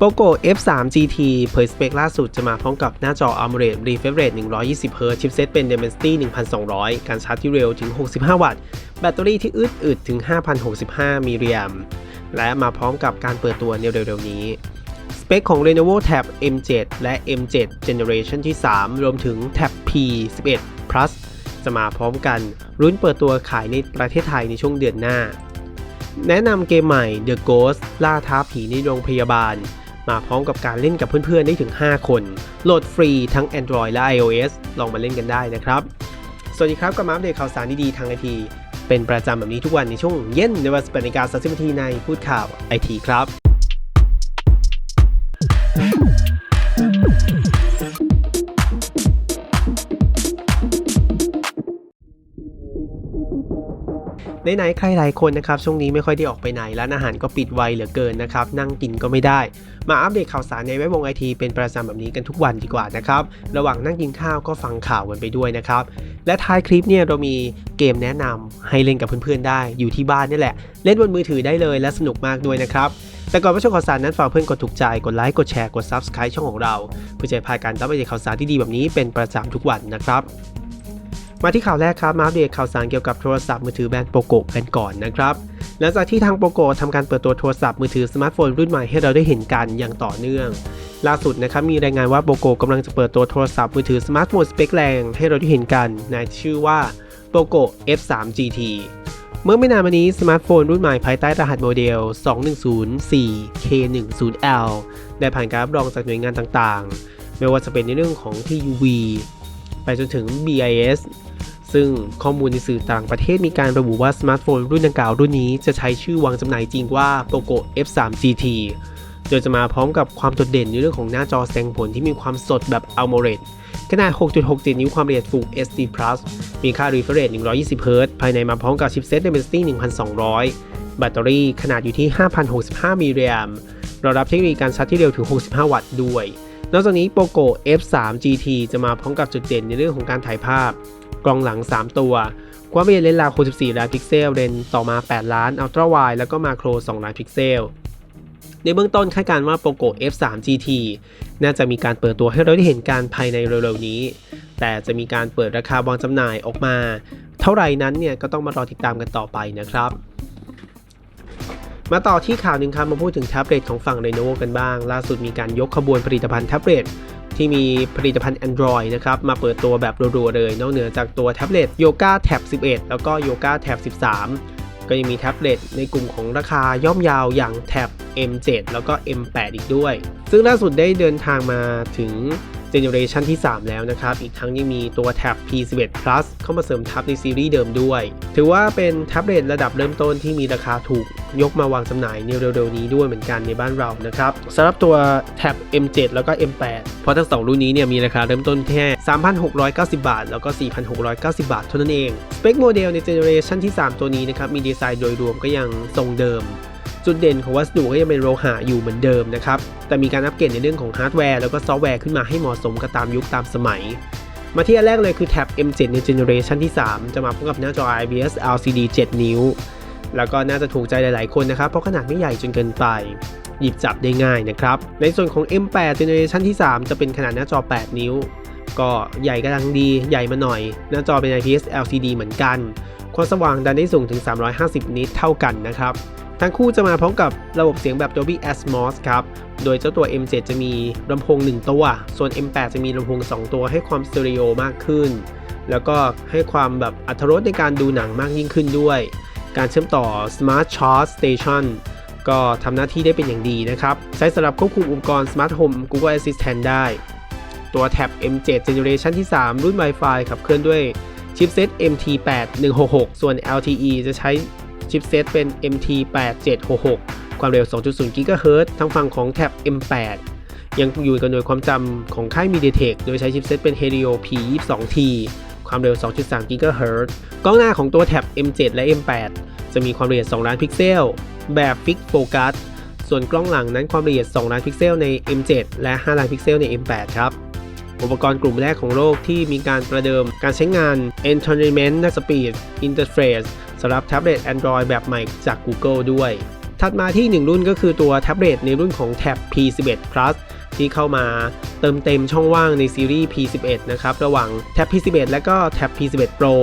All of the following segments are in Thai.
POCO F3 GT เผยสเปคล่าสุดจะมาพร้อมกับหน้าจอ AMOLED Refresh Rate 120Hz ชิปเซตเป็น Dimensity 1200 การชาร์จที่เร็วถึง 65 วัตต์ แบตเตอรี่ที่อึดอึดถึง 5,065 มิลลิแอมป์และมาพร้อมกับการเปิดตัวในเร็วๆนี้สเปคของ Lenovo Tab M7 และ M7 Generation ที่ 3 รวมถึง Tab P11 Plus จะมาพร้อมกันรุ่นเปิดตัวขายในประเทศไทยในช่วงเดือนหน้า แนะนำเกมใหม่ The Ghost ล่าท้าผีในโรงพยาบาล มาพร้อมกับการเล่นกับเพื่อนๆได้ถึง 5 คน โหลดฟรีทั้ง Android และ iOS ลองมาเล่นกันได้นะครับ สวัสดีครับกับมาอัปเดตข่าวสารดีๆทางไอทีเป็นประจำแบบนี้ทุกวันในช่วงเย็นในวัน18นาฬิกา30นาทีในพูดข่าวไอทีครับ ไหนๆใครหลายคนนะครับช่วงนี้ไม่ค่อยได้ออกไปไหนร้านอาหารก็ปิดไวเหลือเกินนะครับนั่งกินก็ไม่ได้ มาอัปเดตข่าวสารในแวดวงไอทีเป็นประจำแบบนี้กันทุกวันดีกว่านะครับระหว่างนั่งกินข้าวก็ฟังข่าวกันไปด้วยนะครับและท้ายคลิปเนี่ยเรามีเกมแนะนำให้เล่นกับเพื่อนๆได้ อยู่ที่บ้านนี่แหละ เล่นบนมือถือได้เลยและสนุกมากด้วยนะครับแต่ก่อนไปชมข่าวสารนั้นฝากเพื่อนกดถูกใจ กดไลค์ กดแชร์ กด Subscribe ช่องของเรา เพื่อจะพาการรับอัปเดตข่าวสารที่ดีแบบนี้เป็นประจำทุกวันนะครับ มาที่ข่าวแรกครับมาอัปเดตข่าวสารเกี่ยวกับโทรศัพท์มือถือแบรนด์โปโกกันก่อนนะครับหลังจากที่ทางโปโกทำการเปิดตัวโทรศัพท์มือถือสมาร์ทโฟนรุ่นใหม่ให้เราได้เห็นกันอย่างต่อเนื่อง ล่าสุดนะครับมีรายงานว่าโปโกกำลังจะเปิดตัวโทรศัพท์มือถือสมาร์ทโฟนสเปคแรงให้เราได้เห็นกันในชื่อว่าโปโก F3 GT เมื่อไม่นานมานี้สมาร์ทโฟนรุ่นใหม่ภายใต้รหัสโมเดล 2104K10L ได้ผ่านการรับรองจากหน่วยงานต่างๆ ไม่ว่าจะเป็นในเรื่องของ TUV ไปจนถึง BIS ซึ่งข้อมูลในสื่อต่างประเทศมีการระบุว่าสมาร์ทโฟนรุ่นดังกล่าวรุ่นนี้จะใช้ชื่อวางจำหน่ายจริงว่า POCO F3 GT โดยจะมาพร้อมกับความโดดเด่นในเรื่องของหน้าจอแสดงผลที่มีความสดแบบ AMOLED ขนาด 6.67 นิ้วความละเอียด Full HD Plus มีค่า refresh rate 120Hz ภายในมาพร้อมกับชิปเซต Dimensity 1200 แบตเตอรี่ขนาดอยู่ที่ 5,065 มิลลิแอมป์รองรับเทคโนโลยีการชาร์จที่เร็วถึง 65 วัตต์ด้วย นอกจากนี้ POCO F3 GT จะมาพร้อมกับจุดเด่นในเรื่องของการถ่ายภาพ กล้องหลัง 3 ตัวความละเอียดเลนส์ราว64ล้านพิกเซลเลนส์ต่อมา 8 ล้านอัลตร้าไวด์แล้วก็มาโคร 2 ล้านพิกเซล ในเบื้องต้นคาดการณ์ว่า POCO F3 GT น่าจะมีการเปิดตัวให้เราได้เห็นการภายในเร็วๆนี้ แต่จะมีการเปิดราคาวางจำหน่ายออกมา เท่าไหร่นั้นเนี่ยก็ต้องมารอติดตามกันต่อไปนะครับมาต่อที่ข่าวหนึ่งครับมาพูดถึงแท็บเล็ตของฝั่ง Lenovo กันบ้าง ล่าสุดมีการยกขบวนผลิตภัณฑ์แท็บเล็ต ที่มีผลิตภัณฑ์ Android นะครับมาเปิดตัวแบบรัวๆเลย นอกเหนือจากตัวแท็บเล็ต Yoga Tab 11 แล้วก็ Yoga Tab 13 ก็ยังมีแท็บเล็ตในกลุ่มของราคาย่อมยาวอย่างแท็บ M7 แล้วก็ M8 อีกด้วย ซึ่งล่าสุดได้เดินทางมาถึง เจเนอเรชันที่ 3 แล้วนะครับ อีกทั้งยังมีตัวแท็บ P11 Plus เข้ามาเสริมทับในซีรีส์เดิมด้วย ถือว่าเป็นแท็บเล็ตระดับเริ่มต้นที่มีราคาถูกยกมาวางจำหน่ายในเร็วๆนี้ด้วยเหมือนกันในบ้านเรานะครับสำหรับตัวแท็บ M7 แล้วก็ M8 เพราะทั้งสองรุ่นนี้เนี่ยมีราคาเริ่มต้นแค่ 3,690 บาท แล้วก็ 4,690 บาท เท่านั้นเอง สเปคโมเดลในเจเนอเรชันที่ 3 ตัวนี้นะครับมีดีไซน์โดยรวมก็ยังทรงเดิม จุดเด่นของวัสดุก็ยังเป็นโลหะอยู่เหมือนเดิมนะครับ แต่มีการอัปเกรดในเรื่องของฮาร์ดแวร์แล้วก็ซอฟต์แวร์ขึ้นมาให้เหมาะสมกับตามยุคตามสมัย มาที่อันแรกเลยคือแท็บ M7 ในเจเนอเรชันที่ 3 จะมาพร้อมกับหน้าจอ IPS LCD 7 นิ้ว แล้วก็น่าจะถูกใจหลาย ๆ คนนะครับ เพราะขนาดไม่ใหญ่จนเกินไป หยิบจับได้ง่ายนะครับ ในส่วนของ M8 เจเนอเรชันที่ 3 จะเป็นขนาดหน้าจอ 8 นิ้ว ก็ใหญ่กำลังดีใหญ่มาหน่อย หน้าจอเป็น IPS LCD เหมือนกัน ความสว่างดันได้สูงถึง 350 นิตเท่ากันนะครับ ทั้งคู่จะมาพร้อมกับระบบเสียงแบบ Dolby Atmos ครับ โดยเจ้าตัว M7 จะมีลำโพง 1 ตัว ส่วน M8 จะมีลำโพง 2 ตัวให้ความสเตอริโอมากขึ้น แล้วก็ให้ความแบบอัตรสในการดูหนังมากยิ่งขึ้นด้วย การเชื่อมต่อ Smart Charge Station ก็ทำหน้าที่ได้เป็นอย่างดีนะครับ ใช้สำหรับควบคุมอุปกรณ์ Smart Home Google Assistant ได้ ตัวแท็บ M7 Generation ที่ 3 รุ่น Wi-Fi ขับเคลื่อนด้วยชิปเซต MT8166 ส่วน LTE จะใช้ ชิปเซตเป็น MT8766 ความเร็ว 2.0 GHz ทางฝั่งของแท็บ M8 ยังอยู่กับหน่วยความจำของค่าย MediaTek โดยใช้ชิปเซตเป็น Helio P22T ความเร็ว 2.3 GHz กล้องหน้าของตัวแท็บ M7 และ M8 จะมีความละเอียด 2 ล้านพิกเซล แบบ Fix Focus ส่วนกล้องหลังนั้นความละเอียด 2 ล้านพิกเซลใน M7 และ 5 ล้านพิกเซลใน M8 ครับ อุปกรณ์กลุ่มแรกของโลกที่มีการประเดิมการใช้งาน Entertainment Speed Interface ำหรับแท็บเล็ต Android แบบใหม่จาก Google ด้วย ถัดมาที่ 1 รุ่นก็คือตัวแท็บเล็ตในรุ่นของแท็บ P11 Plus ที่เข้ามาเติมเต็มช่องว่างในซีรีส์ P11 นะครับ ระหว่างแท็บ P11 และก็แท็บ P11 Pro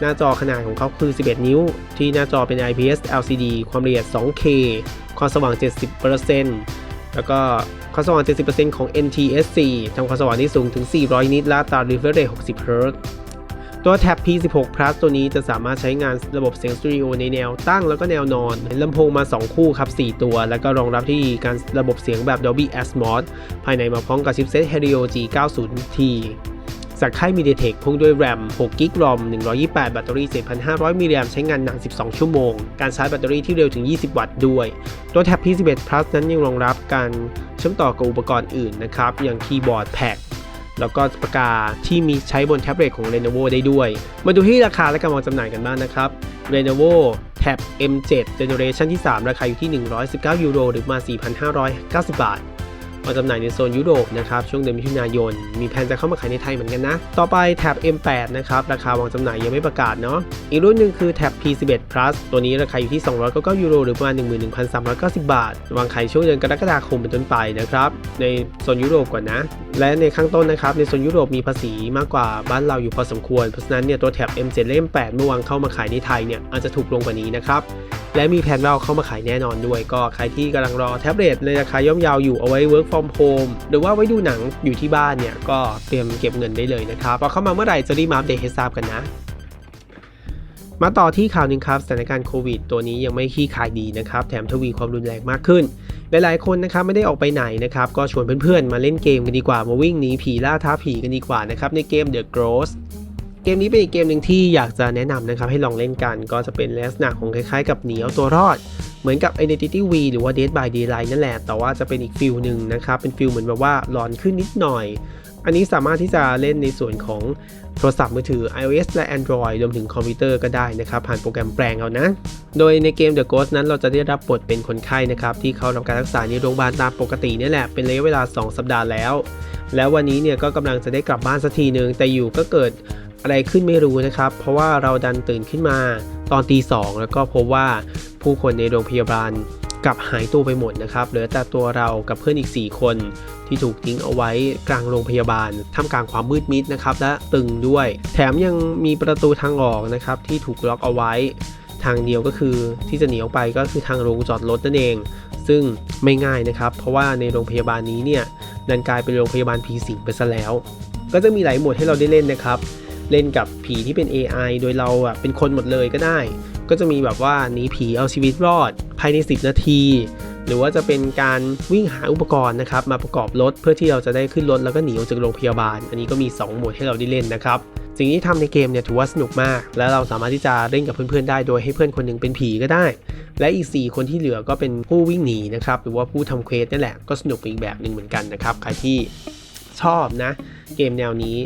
หน้าจอขนาดของเขาคือ 11 นิ้ว ที่หน้าจอเป็น IPS LCD ความละเอียด 2K ความสว่าง 70%แล้วก็ความสว่าง 70%ของ NTSC ทำความสว่างที่สูงถึง 400 นิตและตา refresh rate 60 Hz ตัวแท็บ P16 Plus ตัวนี้จะสามารถใช้งานระบบเสียงสตูดิโอในแนวตั้งแล้วก็แนวนอนลำโพงมา 2 คู่ครับ 4 ตัว แล้วก็รองรับที่การระบบเสียงแบบ Dolby Atmos ภายในมาพร้อมกับชิปเซ็ต Helio G90T จากค่าย MediaTek พ่วงด้วย RAM 6 g b ROM 128 แบตเตอรี่ 7,500 มิลลิแอมใช้งานนาน 12 ชั่วโมง การชาร์จแบตเตอรี่ที่เร็วถึง 20 วัตต์ด้วย ตัวแท็บ P11 Plus นั้นยังรองรับการเชื่อมต่อกับอุปกรณ์อื่นนะครับ อย่างคีย์บอร์ดแพ็ก แล้วก็ปากกาที่มีใช้บนแท็บเล็ตของ Lenovo ได้ด้วย มาดูที่ราคาและการวางจำหน่ายกันบ้างนะครับ Lenovo Tab M7 Generation ที่ 3 ราคาอยู่ที่ 119 ยูโร หรือมา 4,590 บาท มาจำหน่ายในโซนยุโรปนะครับช่วงเดือนมิถุนายน มีแผนจะเข้ามาขายในไทยเหมือนกันนะ ต่อไปแท็บ M8 นะครับราคาวางจำหน่ายยังไม่ประกาศเนาะอีกรุ่นหนึ่งคือแท็บ P11 Plus ตัวนี้ราคาอยู่ที่ 299ยูโรหรือประมาณ 11,390 บาท วางขายช่วงเดือนกรกฎาคมเป็นต้นไปนะครับในโซนยุโรปก่อนนะ และในข้างต้นนะครับในโซนยุโรปมีภาษีมากกว่าบ้านเราอยู่พอสมควรเพราะฉะนั้นเนี่ยตัวแท็บ M7 เล่ม8เมื่อวางเข้ามาขายในไทยเนี่ยอาจจะถูกลงกว่านี้นะครับและมีแผนเราเข้ามาขายแน่นอนด้วย ก็ใครที่กำลังรอแท็บเล็ตในราคาย่อมเยาวอยู่เอาไว้ work for from home หรือว่าไว้ดูหนังอยู่ที่บ้านเนี่ย ก็เตรียมเก็บเงินได้เลยนะครับพอเข้ามาเมื่อไหร่จะรีบมาอัปเดตให้ทราบกันนะมาต่อที่ข่าวหนึ่งครับสถานการณ์โควิด ตัวนี้ยังไม่ขี้ขายดีนะครับ แถมทวีความรุนแรงมากขึ้น หลายๆคนนะครับไม่ได้ออกไปไหนนะครับ ก็ชวนเพื่อนๆ มาเล่นเกมกันดีกว่า มาวิ่งหนีผีล่าท้าผีกันดีกว่านะครับ ในเกม The Ghost กมนี้เป็นอีกเกมหนึ่งที่อยากจะแนะนำนะครับให้ลองเล่นกันก็จะเป็นลักษณะของคล้ายๆ กับหนีเอาตัวรอด เหมือนกับ Identity V หรือว่า Dead by Daylight นั่นแหละ แต่ว่าจะเป็นอีกฟิลหนึ่งนะครับ เป็นฟิลเหมือนแบบว่าหลอนขึ้นนิดหน่อย อันนี้สามารถที่จะเล่นในส่วนของโทรศัพท์มือถือ iOS และ Android รวมถึงคอมพิวเตอร์ก็ได้นะครับ ผ่านโปรแกรมแปลงเอานะ โดยในเกม The Ghost นั้นเราจะได้รับบทเป็นคนไข้นะครับ ที่เข้ารับการรักษาในโรงพยาบาลตามปกตินี่แหละเป็นระยะเวลา 2 สัปดาห์แล้ว แล้ววันนี้เนี่ยก็กำลังจะได้กลับบ้านสักทีหนึ่งแต่อยู่ก็เกิด อะไรขึ้นไม่รู้นะครับ เพราะว่าเราดันตื่นขึ้นมาตอนตีสองแล้วก็พบว่าผู้คนในโรงพยาบาลกลับหายตัวไปหมดนะครับ เหลือแต่ตัวเรากับเพื่อนอีก 4 คนที่ถูกทิ้งเอาไว้กลางโรงพยาบาลท่ามกลางความมืดมิดนะครับ และตึงด้วย แถมยังมีประตูทางออกนะครับ ที่ถูกล็อกเอาไว้ ทางเดียวก็คือที่จะหนีออกไปก็คือทางโรงจอดรถนั่นเอง ซึ่งไม่ง่ายนะครับ เพราะว่าในโรงพยาบาลนี้เนี่ยดันกลายเป็นโรงพยาบาลผีสิงไปซะแล้ว ก็จะมีหลายโหมดให้เราได้เล่นนะครับ เล่นกับผีที่เป็น AI โดยเราอะเป็นคนหมดเลยก็ได้ ก็จะมีแบบว่าหนีผีเอาชีวิตรอดภายใน 10 นาที หรือว่าจะเป็นการวิ่งหาอุปกรณ์นะครับมาประกอบรถเพื่อที่เราจะได้ขึ้นรถแล้วก็หนีออกจากโรงพยาบาล อันนี้ก็มี 2 โหมดให้เราได้เล่นนะครับสิ่งที่ทำในเกมเนี่ยถือว่าสนุกมาก และเราสามารถที่จะเล่นกับเพื่อนๆได้โดยให้เพื่อนคนหนึงเป็นผีก็ได้ และอีก 4 คนที่เหลือก็เป็นผู้วิ่งหนีนะครับหรือว่าผู้ทำเควสนั่นแหละก็สนุกอีกแบบหนึ่งเหมือนกันนะครับใครที่ ชอบนะ เกมแนวนี้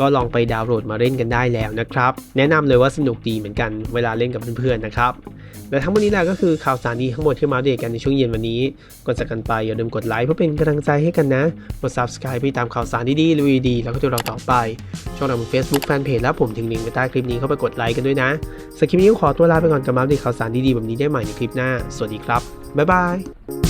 ก็ลองไปดาวน์โหลดมาเล่นกันได้แล้วนะครับ แนะนำเลยว่าสนุกดีเหมือนกันเวลาเล่นกับเพื่อนๆนะครับและทั้งหมดนี้แหละก็คือข่าวสารดีทั้งหมดที่มาเดตกันในช่วงเย็นวันนี้ก่อนจากกันไปอย่าลืมกดไลค์เพื่อเป็นกำลังใจให้กันนะกด subscribe เพื่อตามข่าวสารดีๆรีวิวดีแล้วก็ตัวเราต่อไป ช่องเราบน Facebook Fanpage และผมทิ้งลิงก์ไว้ใต้คลิปนี้เข้าไปกดไลค์กันด้วยนะสำหรับคลิปนี้ก็ขอตัวลาไปก่อนกับมาเดตข่าวสารดีๆแบบนี้ได้ใหม่ในคลิปหน้า สวัสดีครับบ๊ายบาย